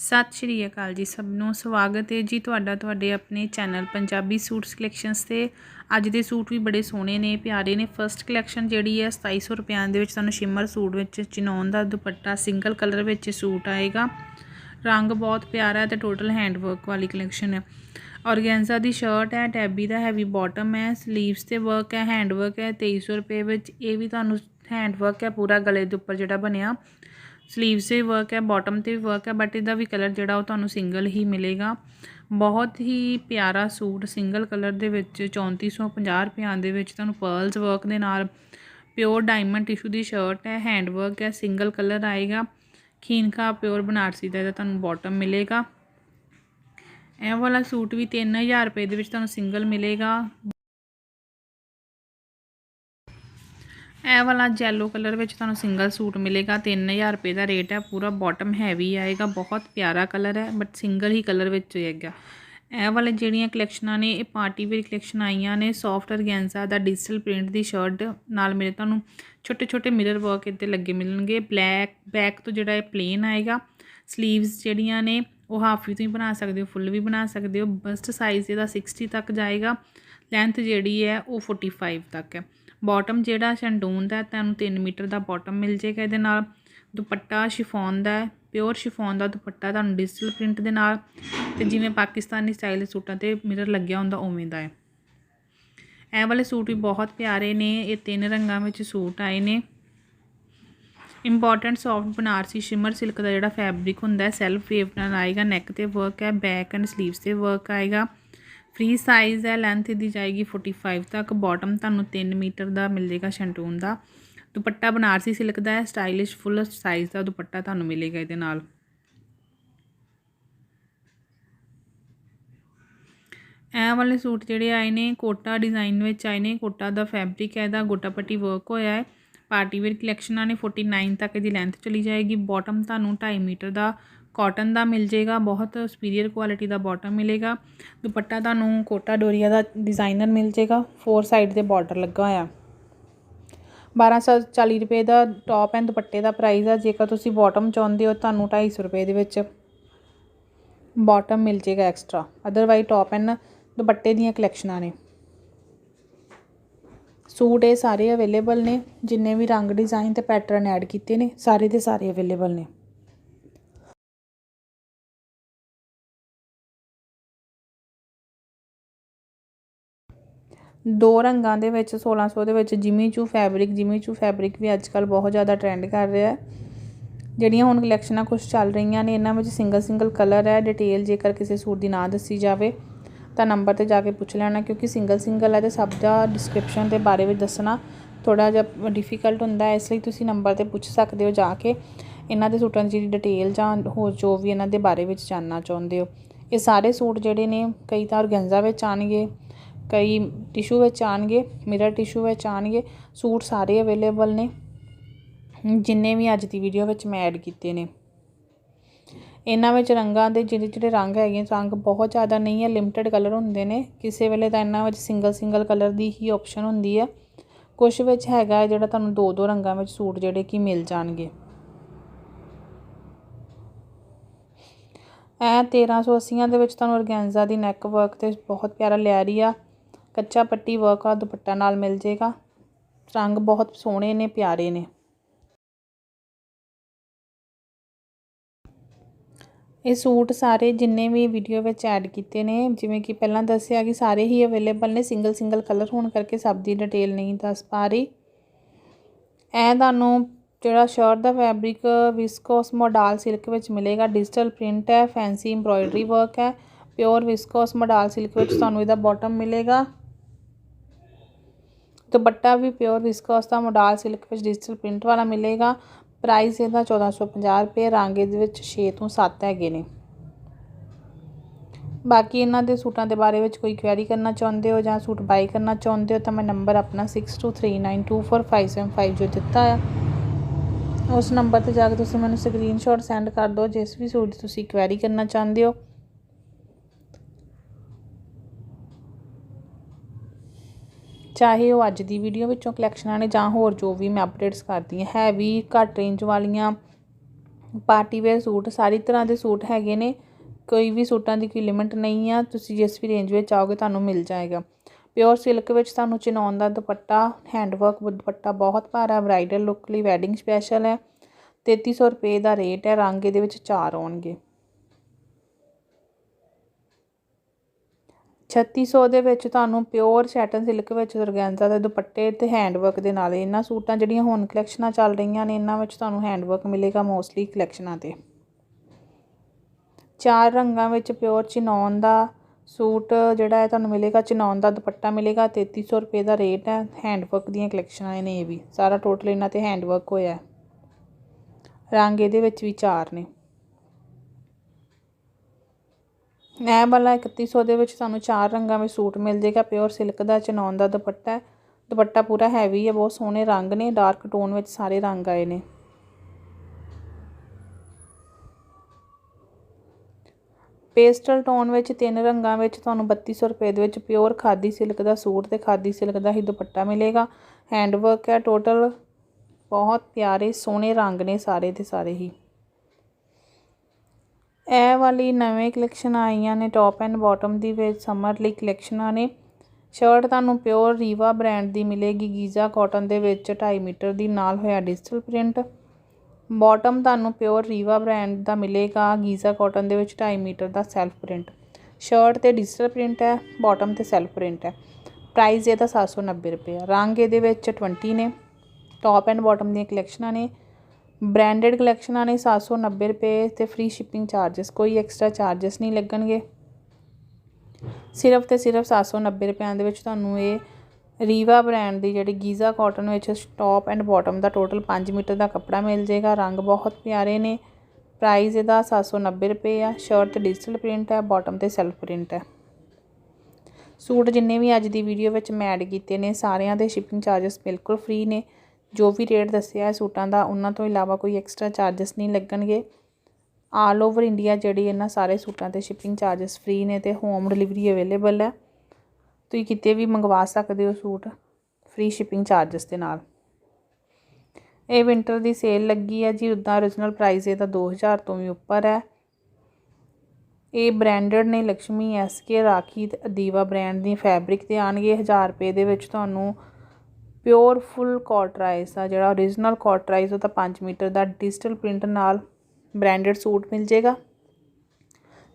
ਸਤਿ ਸ਼੍ਰੀ ਅਕਾਲ ਜੀ ਸਭ ਨੂੰ। ਸਵਾਗਤ ਹੈ ਜੀ ਤੁਹਾਡਾ ਤੁਹਾਡੇ ਆਪਣੇ ਚੈਨਲ ਪੰਜਾਬੀ ਸੂਟਸ ਕਲੈਕਸ਼ਨਸ ਤੇ। ਅੱਜ ਦੇ ਸੂਟ ਵੀ ਬੜੇ ਸੋਹਣੇ ਨੇ, ਪਿਆਰੇ ਨੇ। ਫਰਸਟ ਕਲੈਕਸ਼ਨ ਜਿਹੜੀ ਹੈ 2700 ਰੁਪਿਆਂ ਦੇ ਵਿੱਚ ਤੁਹਾਨੂੰ ਸ਼ਿਮਰ ਸੂਟ ਵਿੱਚ ਚਿਨੌਨ ਦਾ ਦੁਪੱਟਾ ਸਿੰਗਲ ਕਲਰ ਵਿੱਚ ਸੂਟ ਆਏਗਾ। ਰੰਗ ਬਹੁਤ ਪਿਆਰਾ ਹੈ ਤੇ ਟੋਟਲ ਹੈਂਡ ਵਰਕ ਵਾਲੀ ਕਲੈਕਸ਼ਨ ਹੈ। ਔਰਗੈਂਜ਼ਾ ਦੀ ਸ਼ਰਟ ਹੈ ਟੈਬੀ ਦਾ ਹੈਵੀ ਬਾਟਮ ਹੈ ਸਲੀਵਸ ਤੇ ਵਰਕ ਹੈ ਹੈਂਡ ਵਰਕ ਹੈ 2300 ਰੁਪਏ ਵਿੱਚ ਇਹ ਵੀ ਤੁਹਾਨੂੰ ਹੈਂਡ ਵਰਕ ਹੈ, ਪੂਰਾ ਗਲੇ ਦੇ ਉੱਪਰ ਜਿਹੜਾ ਬਣਿਆ। ਸਲੀਵਸ ਤੇ ਵਰਕ ਹੈ ਬਾਟਮ ਤੇ ਵੀ ਵਰਕ ਹੈ ਬਟ ਇਹਦਾ ਵੀ ਕਲਰ ਜਿਹੜਾ ਉਹ ਤੁਹਾਨੂੰ ਸਿੰਗਲ ਹੀ ਮਿਲੇਗਾ। ਬਹੁਤ ਹੀ ਪਿਆਰਾ ਸੂਟ ਸਿੰਗਲ ਕਲਰ ਦੇ ਵਿੱਚ 3450 ਰੁਪਿਆਂ ਦੇ ਵਿੱਚ ਤੁਹਾਨੂੰ ਪਰਲਸ ਵਰਕ ਦੇ ਨਾਲ ਪਿਓਰ ਡਾਇਮੰਡ ਟਿਸ਼ੂ ਦੀ ਸ਼ਰਟ ਹੈ ਹੈਂਡ ਵਰਕ ਹੈ ਸਿੰਗਲ ਕਲਰ ਆਏਗਾ। ਖੀਨਕਾ ਪਿਓਰ ਬਨਾਰਸੀ ਦਾ ਇਹਦਾ ਤੁਹਾਨੂੰ ਬਾਟਮ ਮਿਲੇਗਾ। ਇਹ ਵਾਲਾ ਸੂਟ ਵੀ 3000 ਰੁਪਏ ਦੇ ਵਿੱਚ ਤੁਹਾਨੂੰ ਸਿੰਗਲ ਮਿਲੇਗਾ। ਇਹ ਵਾਲਾ ਜੈਲੋ ਕਲਰ ਵਿੱਚ ਤੁਹਾਨੂੰ ਸਿੰਗਲ ਸੂਟ ਮਿਲੇਗਾ 3000 ਰੁਪਏ ਦਾ ਰੇਟ ਹੈ, ਪੂਰਾ ਬਾਟਮ ਹੈਵੀ ਆਏਗਾ, ਬਹੁਤ ਪਿਆਰਾ ਕਲਰ ਹੈ ਬਟ ਸਿੰਗਲ ਹੀ ਕਲਰ ਵਿੱਚ ਹੋਏਗਾ ਇਹ ਵਾਲੇ ਜਿਹੜੀਆਂ ਕਲੈਕਸ਼ਨਾਂ ਨੇ, ਇਹ ਪਾਰਟੀ ਵੇਅਰ ਕਲੈਕਸ਼ਨ ਆਈਆਂ ਨੇ ਸੌਫਟ ਅਰਗੈਂਜ਼ਾ ਦਾ ਡਿਜੀਟਲ ਪ੍ਰਿੰਟ ਦੀ ਸ਼ਰਟ ਨਾਲ ਮੇਰੇ ਤੁਹਾਨੂੰ ਛੋਟੇ ਛੋਟੇ ਮਿਰਰ ਵਰਕ ਇੱਥੇ ਲੱਗੇ ਮਿਲਣਗੇ ਬਲੈਕ ਬੈਕ ਤੋਂ ਜਿਹੜਾ ਇਹ ਪਲੇਨ ਆਏਗਾ ਸਲੀਵਸ ਜਿਹੜੀਆਂ ਨੇ, ਉਹ ਹਾਫ ਵੀ ਤੁਸੀਂ ਬਣਾ ਸਕਦੇ ਹੋ ਫੁੱਲ ਵੀ ਬਣਾ ਸਕਦੇ ਹੋ ਬਸਟ ਸਾਈਜ਼ ਇਹਦਾ 60 ਤੱਕ ਜਾਏਗਾ ਲੈਂਥ ਜਿਹੜੀ ਹੈ ਉਹ 45 ਤੱਕ ਹੈ। ਬਾਟਮ ਜਿਹੜਾ ਸ਼ੈਂਡੂਨ ਦਾ ਤੁਹਾਨੂੰ 3 ਮੀਟਰ ਦਾ ਬਾਟਮ ਮਿਲ ਜੇਗਾ ਇਹਦੇ ਨਾਲ। ਦੁਪੱਟਾ ਸ਼ਿਫੋਨ ਦਾ ਪਿਓਰ ਸ਼ਿਫੋਨ ਦਾ ਦੁਪੱਟਾ ਤੁਹਾਨੂੰ ਡਿਜੀਟਲ ਪ੍ਰਿੰਟ ਦੇ ਨਾਲ। ਤੇ ਜਿਵੇਂ ਪਾਕਿਸਤਾਨੀ ਸਟਾਈਲ ਦੇ ਸੂਟਾਂ ਤੇ ਮਿਰਰ ਲੱਗਿਆ ਹੁੰਦਾ, ਉਵੇਂ ਦਾ ਹੈ। ਇਹ ਵਾਲੇ ਸੂਟ ਵੀ ਬਹੁਤ ਪਿਆਰੇ ਨੇ, ਇਹ ਤਿੰਨ ਰੰਗਾਂ ਵਿੱਚ ਸੂਟ ਆਏ ਨੇ। Important soft Banarasi shimmer silk ਦਾ ਜਿਹੜਾ ਫੈਬਰਿਕ ਹੁੰਦਾ ਹੈ ਸੈਲਫ ਵੇਵ ਨਾਲ ਆਏਗਾ ਨੈਕ ਤੇ ਵਰਕ ਹੈ ਬੈਕ ਐਂਡ ਸਲੀਵਸ ਤੇ ਵਰਕ ਆਏਗਾ। ਫ੍ਰੀ ਸਾਈਜ਼ ਹੈ ਲੈਂਥ ਦੀ ਜਾਏਗੀ 45 ਤੱਕ ਬਾਟਮ ਤੁਹਾਨੂੰ 3 ਮੀਟਰ ਦਾ ਮਿਲ ਜਾਏਗਾ ਸ਼ੈਂਟੂਨ ਦਾ। ਦੁਪੱਟਾ ਬਨਾਰਸੀ ਸਿਲਕ ਦਾ ਹੈ ਸਟਾਈਲਿਸ਼ ਫੁੱਲ ਸਾਈਜ਼ ਦਾ ਦੁਪੱਟਾ ਤੁਹਾਨੂੰ ਮਿਲੇਗਾ ਇਹਦੇ ਨਾਲ। ਇਹ ਵਾਲੇ ਸੂਟ ਜਿਹੜੇ ਆਏ ਨੇ, ਕੋਟਾ ਡਿਜ਼ਾਈਨ ਵਿੱਚ ਆਏ ਨੇ, ਕੋਟਾ ਦਾ ਫੈਬਰਿਕ ਹੈ, ਇਹਦਾ ਗੋਟਾ ਪੱਟੀ ਵਰਕ ਹੋਇਆ ਹੈ। ਪਾਰਟੀ ਵੇਅਰ ਕਲੈਕਸ਼ਨਾਂ ਨੇ 49 ਤੱਕ ਇਹਦੀ ਲੈਂਥ ਚਲੀ ਜਾਏਗੀ। ਬਾਟਮ ਤੁਹਾਨੂੰ 2.5 ਮੀਟਰ ਦਾ ਕਾਟਨ ਦਾ ਮਿਲ ਜੇਗਾ ਬਹੁਤ ਸੁਪੀਰੀਅਰ ਕੁਆਲਿਟੀ ਦਾ ਬਾਟਮ ਮਿਲੇਗਾ। ਦੁਪੱਟਾ ਤੁਹਾਨੂੰ ਕੋਟਾ ਡੋਰੀਆ ਦਾ ਡਿਜ਼ਾਈਨਰ ਮਿਲ ਜੇਗਾ ਫੋਰ ਸਾਈਡ ਤੇ ਬਾਰਡਰ ਲੱਗਾ ਹੋਇਆ। 1240 ਰੁਪਏ ਦਾ ਟੌਪ ਐਂਡ ਦੁਪੱਟੇ ਦਾ ਪ੍ਰਾਈਸ ਆ, ਜੇਕਰ ਤੁਸੀਂ ਬਾਟਮ ਚਾਹੁੰਦੇ ਹੋ ਤੁਹਾਨੂੰ 250 ਰੁਪਏ ਦੇ ਵਿੱਚ ਬਾਟਮ ਮਿਲ ਜੇਗਾ ਐਕਸਟਰਾ ਅਦਰਵਾਈਜ਼ ਟੌਪ ਐਂਡ ਦੁਪੱਟੇ ਦੀਆਂ ਕਲੈਕਸ਼ਨਾਂ ਨੇ। ਸੂਟ ਇਹ ਸਾਰੇ ਅਵੇਲੇਬਲ ਨੇ, ਜਿੰਨੇ ਵੀ ਰੰਗ ਡਿਜ਼ਾਈਨ ਤੇ ਪੈਟਰਨ ਐਡ ਕੀਤੇ ਨੇ, ਸਾਰੇ ਦੇ ਸਾਰੇ ਅਵੇਲੇਬਲ ਨੇ। ਦੋ ਰੰਗਾਂ ਦੇ ਵਿੱਚ 1600 ਦੇ ਵਿੱਚ ਜਿਮੀ ਚੂ ਫੈਬਰਿਕ ਜਿਮੀ ਚੂ ਫੈਬਰਿਕ ਵੀ ਅੱਜ ਕੱਲ ਬਹੁਤ ਜ਼ਿਆਦਾ ਟ੍ਰੈਂਡ ਕਰ ਰਿਹਾ ਹੈ। ਜਿਹੜੀਆਂ ਹੁਣ ਕਲੈਕਸ਼ਨਾਂ ਕੁਝ ਚੱਲ ਰਹੀਆਂ ਨੇ, ਇਹਨਾਂ ਵਿੱਚ ਸਿੰਗਲ ਸਿੰਗਲ ਕਲਰ ਹੈ। ਡਿਟੇਲ ਜੇਕਰ ਕਿਸੇ ਸੂਟ ਦੀ ਨਾ ਦੱਸੀ ਜਾਵੇ, ਤਾਂ ਨੰਬਰ ਤੇ ਜਾ ਕੇ ਪੁੱਛ ਲੈਣਾ, ਕਿਉਂਕਿ ਸਿੰਗਲ ਸਿੰਗਲ ਹੈ ਤੇ ਸਭ ਦਾ ਡਿਸਕ੍ਰਿਪਸ਼ਨ ਦੇ ਬਾਰੇ ਵਿੱਚ ਦੱਸਣਾ ਥੋੜਾ ਜਿਹਾ ਡਿਫਿਕਲਟ ਹੁੰਦਾ ਹੈ। ਇਸ ਲਈ ਤੁਸੀਂ ਨੰਬਰ ਤੇ ਪੁੱਛ ਸਕਦੇ ਹੋ, ਜਾ ਕੇ ਇਹਨਾਂ ਦੇ ਸੂਟਾਂ ਦੀ ਜਿਹੜੀ ਡਿਟੇਲ ਜਾਂ ਹੋਰ ਜੋ ਵੀ ਇਹਨਾਂ ਦੇ ਬਾਰੇ ਵਿੱਚ ਜਾਣਨਾ ਚਾਹੁੰਦੇ ਹੋ। ਇਹ ਸਾਰੇ ਸੂਟ ਜਿਹੜੇ ਨੇ, ਕਈ ਤਾਂ ਔਰਗੈਂਜ਼ਾ ਵਿੱਚ ਆਣਗੇ ਕਈ ਟਿਸ਼ੂ ਵਿੱਚ ਆਉਣਗੇ ਮਿਰਰ ਟਿਸ਼ੂ ਵਿੱਚ ਆਉਣਗੇ, ਸੂਟ ਸਾਰੇ ਅਵੇਲੇਬਲ ਨੇ। ਜਿੰਨੇ ਵੀ ਅੱਜ ਦੀ ਵੀਡੀਓ ਵਿੱਚ ਮੈਂ ਐਡ ਕੀਤੇ ਨੇ। ਇਹਨਾਂ ਵਿੱਚ ਰੰਗਾਂ ਦੇ ਜਿਹੜੇ ਜਿਹੜੇ ਰੰਗ ਹੈਗੇ, ਰੰਗ ਬਹੁਤ ਜ਼ਿਆਦਾ ਨਹੀਂ ਹੈ ਲਿਮਟਿਡ ਕਲਰ ਹੁੰਦੇ ਨੇ। ਕਿਸੇ ਵੇਲੇ ਤਾਂ ਇਹਨਾਂ ਵਿੱਚ ਸਿੰਗਲ ਸਿੰਗਲ ਕਲਰ ਦੀ ਹੀ ਆਪਸ਼ਨ ਹੁੰਦੀ ਹੈ। ਕੁਝ ਵਿੱਚ ਹੈਗਾ ਜਿਹੜਾ ਤੁਹਾਨੂੰ ਦੋ ਦੋ ਰੰਗਾਂ ਵਿੱਚ ਸੂਟ ਜਿਹੜੇ ਕਿ ਮਿਲ ਜਾਣਗੇ। ਇਹ 1380 ਦੇ ਵਿੱਚ ਤੁਹਾਨੂੰ ਔਰਗੈਂਜ਼ਾ ਦੀ ਨੈਕ ਵਰਕ ਤੇ ਬਹੁਤ ਪਿਆਰਾ ਲਿਆਰੀ ਆ। ਕੱਚਾ ਪੱਟੀ ਵਰਕ ਆ, ਦੁਪੱਟਾ ਨਾਲ ਮਿਲ ਜੇਗਾ। ਰੰਗ ਬਹੁਤ ਸੋਹਣੇ ਨੇ, ਪਿਆਰੇ ਨੇ। ਇਹ ਸੂਟ ਸਾਰੇ ਜਿੰਨੇ ਵੀ ਵੀਡੀਓ ਵਿੱਚ ਐਡ ਕੀਤੇ ਨੇ, ਜਿਵੇਂ ਕਿ ਪਹਿਲਾਂ ਦੱਸਿਆ ਕਿ ਸਾਰੇ ਹੀ ਅਵੇਲੇਬਲ ਨੇ ਸਿੰਗਲ ਸਿੰਗਲ ਕਲਰ ਹੋਣ ਕਰਕੇ ਸਭ ਦੀ ਡਿਟੇਲ ਨਹੀਂ ਦੱਸ ਪਾ ਰਹੀ। ਇਹ ਤੁਹਾਨੂੰ ਜਿਹੜਾ ਸ਼ਰਟ ਦਾ ਫੈਬਰਿਕ ਵਿਸਕੋਸ ਮੋਡਾਲ ਸਿਲਕ ਵਿੱਚ ਮਿਲੇਗਾ ਡਿਜੀਟਲ ਪ੍ਰਿੰਟ ਹੈ ਫੈਂਸੀ ਐਮਬ੍ਰੋਇਡਰੀ ਵਰਕ ਹੈ ਪਿਓਰ ਵਿਸਕੋਸ ਮੋਡਾਲ ਸਿਲਕ ਵਿੱਚ ਤੁਹਾਨੂੰ ਇਹਦਾ ਬਾਟਮ ਮਿਲੇਗਾ। ਦੁਪੱਟਾ ਵੀ ਪਿਓਰ ਵਿਸਕੋਸ ਦਾ ਮੋਡਾਲ ਸਿਲਕ ਵਿੱਚ ਡਿਜੀਟਲ ਪ੍ਰਿੰਟ ਵਾਲਾ ਮਿਲੇਗਾ। ਪ੍ਰਾਈਸ ਇਹਦਾ 1450 ਰੁਪਏ, ਰੰਗ ਇਹਦੇ ਵਿੱਚ 6 ਤੋਂ 7 ਹੈਗੇ ਨੇ। ਬਾਕੀ ਇਹਨਾਂ ਦੇ ਸੂਟਾਂ ਦੇ ਬਾਰੇ ਵਿੱਚ ਕੋਈ ਕੁਐਰੀ ਕਰਨਾ ਚਾਹੁੰਦੇ ਹੋ ਜਾਂ ਸੂਟ ਬਾਈ ਕਰਨਾ ਚਾਹੁੰਦੇ ਹੋ ਤਾਂ ਮੈਂ ਨੰਬਰ ਆਪਣਾ 6239245755 ਜੋ ਦਿੱਤਾ ਆ। ਉਸ ਨੰਬਰ ਤੇ ਜਾ ਕੇ ਤੁਸੀਂ ਮੈਨੂੰ ਸਕਰੀਨਸ਼ਾਟ ਸੈਂਡ ਕਰ ਦਿਓ, ਜਿਸ ਵੀ ਸੂਟ ਤੁਸੀਂ ਕੁਐਰੀ ਕਰਨਾ ਚਾਹੁੰਦੇ ਹੋ। ਚਾਹੇ ਉਹ ਅੱਜ ਦੀ ਵੀਡੀਓ ਵਿੱਚੋਂ ਕਲੈਕਸ਼ਨਾਂ ਨੇ ਜਾਂ ਹੋਰ ਜੋ ਵੀ ਮੈਂ ਅਪਡੇਟਸ ਕਰਦੀ ਹਾਂ ਹੈਵੀ ਘੱਟ ਰੇਂਜ ਵਾਲੀਆਂ ਪਾਰਟੀ ਵੇਅਰ ਸੂਟ ਸਾਰੀ ਤਰ੍ਹਾਂ ਦੇ ਸੂਟ ਹੈਗੇ ਨੇ। ਕੋਈ ਵੀ ਸੂਟਾਂ ਦੀ ਕੋਈ ਲਿਮਿਟ ਨਹੀਂ ਆ, ਤੁਸੀਂ ਜਿਸ ਵੀ ਰੇਂਜ ਵਿੱਚ ਆਓਗੇ ਤੁਹਾਨੂੰ ਮਿਲ ਜਾਏਗਾ। ਪਿਓਰ ਸਿਲਕ ਵਿੱਚ ਤੁਹਾਨੂੰ ਚਨੌਨ ਦਾ ਦੁਪੱਟਾ ਹੈਂਡਵਰਕ ਦੁਪੱਟਾ ਬਹੁਤ ਭਾਰਾ ਬ੍ਰਾਈਡਲ ਲੁੱਕ ਲਈ ਵੈਡਿੰਗ ਸਪੈਸ਼ਲ ਹੈ। 3300 ਰੁਪਏ ਦਾ ਰੇਟ ਹੈ, ਰੰਗ ਇਹਦੇ ਵਿੱਚ ਚਾਰ ਆਉਣਗੇ। ਛੱਤੀ ਸੌ ਦੇ ਵਿੱਚ ਤੁਹਾਨੂੰ ਪਿਓਰ ਸੈਟਨ ਸਿਲਕ ਵਿੱਚ ਔਰਗੈਂਜ਼ਾ ਦੇ ਦੁਪੱਟੇ ਤੇ ਹੈਂਡਵਰਕ ਦੇ ਨਾਲ ਇਹਨਾਂ ਸੂਟਾਂ ਜਿਹੜੀਆਂ ਹੁਣ ਕਲੈਕਸ਼ਨਾਂ ਚੱਲ ਰਹੀਆਂ ਨੇ, ਇਹਨਾਂ ਵਿੱਚ ਤੁਹਾਨੂੰ ਹੈਂਡਵਰਕ ਮਿਲੇਗਾ ਮੋਸਟਲੀ ਕਲੈਕਸ਼ਨਾਂ ਤੇ। ਚਾਰ ਰੰਗਾਂ ਵਿੱਚ ਪਿਓਰ ਚਨੌਨ ਦਾ ਸੂਟ ਜਿਹੜਾ ਹੈ ਤੁਹਾਨੂੰ ਮਿਲੇਗਾ, ਚਿਨੌਨ ਦਾ ਦੁਪੱਟਾ ਮਿਲੇਗਾ 3300 ਰੁਪਏ ਦਾ ਰੇਟ ਹੈ, ਹੈਂਡਵਰਕ ਦੀਆਂ ਕਲੈਕਸ਼ਨਾਂ ਨੇ ਇਹ ਵੀ। ਸਾਰਾ ਟੋਟਲ ਇਹਨਾਂ ਤੇ ਹੈਂਡਵਰਕ ਹੋਇਆ ਰੰਗ ਇਹਦੇ ਵਿੱਚ ਵੀ ਚਾਰ ਨੇ। ਇਹ ਵਾਲਾ 3100 ਦੇ ਵਿੱਚ ਤੁਹਾਨੂੰ ਚਾਰ ਰੰਗਾਂ ਵਿੱਚ ਸੂਟ ਮਿਲ ਜੇਗਾ ਪਿਓਰ ਸਿਲਕ ਦਾ, ਚਨੌਨ ਦਾ ਦੁਪੱਟਾ। ਹੈ ਦੁਪੱਟਾ ਪੂਰਾ ਹੈਵੀ ਹੈ ਬਹੁਤ ਸੋਹਣੇ ਰੰਗ ਨੇ ਡਾਰਕ ਟੋਨ ਵਿੱਚ ਸਾਰੇ ਰੰਗ ਆਏ ਨੇ। ਪੇਸਟਲ ਟੋਨ ਵਿੱਚ ਤਿੰਨ ਰੰਗਾਂ ਵਿੱਚ ਤੁਹਾਨੂੰ 3200 ਰੁਪਏ ਦੇ ਵਿੱਚ ਪਿਓਰ ਖਾਦੀ ਸਿਲਕ ਦਾ ਸੂਟ ਤੇ ਖਾਦੀ ਸਿਲਕ ਦਾ ਹੀ ਦੁਪੱਟਾ ਮਿਲੇਗਾ। ਹੈਂਡ ਵਰਕ ਹੈ ਟੋਟਲ ਬਹੁਤ ਪਿਆਰੇ, ਸੋਹਣੇ ਰੰਗ ਨੇ ਸਾਰੇ ਦੇ ਸਾਰੇ ਹੀ। ਇਹ ਵਾਲੀ ਨਵੇਂ ਕਲੈਕਸ਼ਨ ਆਈਆਂ ਨੇ ਟੌਪ ਐਂਡ ਬਾਟਮ ਦੀ ਵਿੱਚ ਸਮਰ ਲਈ ਕਲੈਕਸ਼ਨਾਂ ਨੇ। ਸ਼ਰਟ ਤੁਹਾਨੂੰ ਪਿਓਰ ਰੀਵਾ ਬ੍ਰਾਂਡ ਦੀ ਮਿਲੇਗੀ ਗੀਜ਼ਾ ਕਾਟਨ ਦੇ ਵਿੱਚ 2.5 ਮੀਟਰ ਦੀ ਨਾਲ ਹੋਇਆ ਡਿਜੀਟਲ ਪ੍ਰਿੰਟ ਬਾਟਮ ਤੁਹਾਨੂੰ ਪਿਓਰ ਰੀਵਾ ਬ੍ਰਾਂਡ ਦਾ ਮਿਲੇਗਾ ਗੀਜ਼ਾ ਕਾਟਨ ਦੇ ਵਿੱਚ 2.5 ਮੀਟਰ ਦਾ ਸੈਲਫ ਪ੍ਰਿੰਟ ਸ਼ਰਟ ਤੇ ਡਿਜੀਟਲ ਪ੍ਰਿੰਟ ਹੈ ਬਾਟਮ ਤੇ ਸੈਲਫ ਪ੍ਰਿੰਟ ਹੈ। ਪ੍ਰਾਈਸ ਇਹਦਾ 790 ਰੁਪਏ ਰੰਗ ਇਹਦੇ ਵਿੱਚ 20 ਨੇ। ਟੌਪ ਐਂਡ ਬਾਟਮ ਦੀਆਂ ਕਲੈਕਸ਼ਨਾਂ ਨੇ। ਬ੍ਰਾਂਡਡ ਕਲੈਕਸ਼ਨਾਂ ਨੇ 790 ਰੁਪਏ ਤੇ ਫ੍ਰੀ ਸ਼ਿਪਿੰਗ ਚਾਰजेस ਕੋਈ ਐਕਸਟਰਾ ਚਾਰजेस ਨਹੀਂ ਲੱਗਣਗੇ। ਸਿਰਫ ਤੇ ਸਿਰਫ 790 ਰੁਪਏ ਦੇ ਵਿੱਚ ਤੁਹਾਨੂੰ ਇਹ ਰੀਵਾ ਬ੍ਰਾਂਡ ਦੀ ਜਿਹੜੀ ਗੀਜ਼ਾ ਕਾਟਨ ਵਿੱਚ ਟੌਪ ਐਂਡ ਬਾਟਮ ਦਾ ਟੋਟਲ 5 ਮੀਟਰ ਦਾ ਕੱਪੜਾ ਮਿਲ ਜਾਏਗਾ। ਰੰਗ ਬਹੁਤ ਪਿਆਰੇ ਨੇ। ਪ੍ਰਾਈਸ ਇਹਦਾ 790 ਰੁਪਏ ਆ। ਸ਼ਰਟ ਡਿਜੀਟਲ ਪ੍ਰਿੰਟ ਹੈ ਬਾਟਮ ਤੇ ਸੈਲਫ ਪ੍ਰਿੰਟ ਹੈ। ਸੂਟ ਜਿੰਨੇ ਵੀ ਅੱਜ ਦੀ ਵੀਡੀਓ ਵਿੱਚ ਮੈਂ ਐਡ ਕੀਤੇ ਨੇ, ਸਾਰਿਆਂ ਦੇ ਸ਼ਿਪਿੰਗ ਚਾਰजेस ਬਿਲਕੁਲ ਫ੍ਰੀ ਨੇ। ਜੋ ਵੀ ਰੇਟ ਦੱਸਿਆ ਹੈ ਸੂਟਾਂ ਦਾ, ਉਹਨਾਂ ਤੋਂ ਇਲਾਵਾ ਕੋਈ ਐਕਸਟਰਾ ਚਾਰਜਸ ਨਹੀਂ ਲੱਗਣਗੇ। ਆਲ ਓਵਰ ਇੰਡੀਆ ਜਿਹੜੀ ਇਹਨਾਂ ਸਾਰੇ ਸੂਟਾਂ ਤੇ ਸ਼ਿਪਿੰਗ ਚਾਰਜਸ ਫ੍ਰੀ ਨੇ ਤੇ ਹੋਮ ਡਿਲੀਵਰੀ ਅਵੇਲੇਬਲ ਹੈ। ਤੁਸੀਂ ਕਿਤੇ ਵੀ ਮੰਗਵਾ ਸਕਦੇ ਹੋ ਸੂਟ ਫ੍ਰੀ ਸ਼ਿਪਿੰਗ ਚਾਰਜਸ ਦੇ ਨਾਲ। ਇਹ ਵਿੰਟਰ ਦੀ ਸੇਲ ਲੱਗੀ ਹੈ ਜੀ ਉਦਾਂ origignal ਪ੍ਰਾਈਸ ਇਹਦਾ 2000 ਤੋਂ ਵੀ ਉੱਪਰ ਹੈ। ਇਹ ਬ੍ਰਾਂਡਡ ਨੇ ਲక్ష్ਮੀ ਐਸਕੇ ਰਾਖੀ ਦੀਵਾ ਬ੍ਰਾਂਡ ਦੀ ਫੈਬਰਿਕ ਤੇ ਆਣਗੇ 1000 ਰੁਪਏ ਦੇ ਵਿੱਚ ਤੁਹਾਨੂੰ ਪਿਓਰ ਫੁੱਲ ਕਾਟਰਾਈਸ ਆ, ਜਿਹੜਾ origignal ਕਾਟਰਾਈਸ ਉਹ ਤਾਂ 5 ਮੀਟਰ ਦਾ ਡਿਜੀਟਲ ਪ੍ਰਿੰਟ ਨਾਲ ਬ੍ਰਾਂਡਡ ਸੂਟ ਮਿਲ ਜੇਗਾ।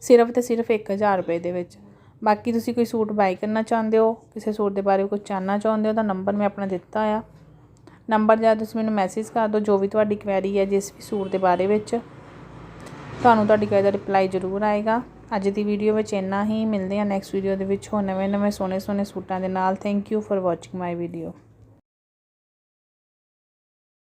ਸਿਰਫ ਤੇ ਸਿਰਫ 1000 ਰੁਪਏ ਦੇ ਵਿੱਚ। ਬਾਕੀ ਤੁਸੀਂ ਕੋਈ ਸੂਟ ਬਾਈ ਕਰਨਾ ਚਾਹੁੰਦੇ ਹੋ, ਕਿਸੇ ਸੂਟ ਦੇ ਬਾਰੇ ਕੁਝ ਜਾਣਨਾ ਚਾਹੁੰਦੇ ਹੋ, ਤਾਂ ਨੰਬਰ ਮੈਂ ਆਪਣਾ ਦਿੱਤਾ ਆ। ਨੰਬਰ ਜਾਂ ਤੁਸੀਂ ਮੈਨੂੰ ਮੈਸੇਜ ਕਰ ਦਿਓ, ਜੋ ਵੀ ਤੁਹਾਡੀ ਕੁਐਰੀ ਹੈ ਜਿਸ ਵੀ ਸੂਟ ਦੇ ਬਾਰੇ ਵਿੱਚ। ਤੁਹਾਨੂੰ ਤੁਹਾਡੀ ਕੁਐਰੀ ਦਾ ਰਿਪਲਾਈ ਜ਼ਰੂਰ ਆਏਗਾ। ਅੱਜ ਦੀ ਵੀਡੀਓ ਵਿੱਚ ਇੰਨਾ ਹੀ। ਮਿਲਦੇ ਹਾਂ ਨੈਕਸਟ ਵੀਡੀਓ ਦੇ ਵਿੱਚ ਹੋ ਨਵੇਂ ਨਵੇਂ ਸੋਹਣੇ ਸੋਹਣੇ ਸੂਟਾਂ ਦੇ ਨਾਲ। Thank you for watching my video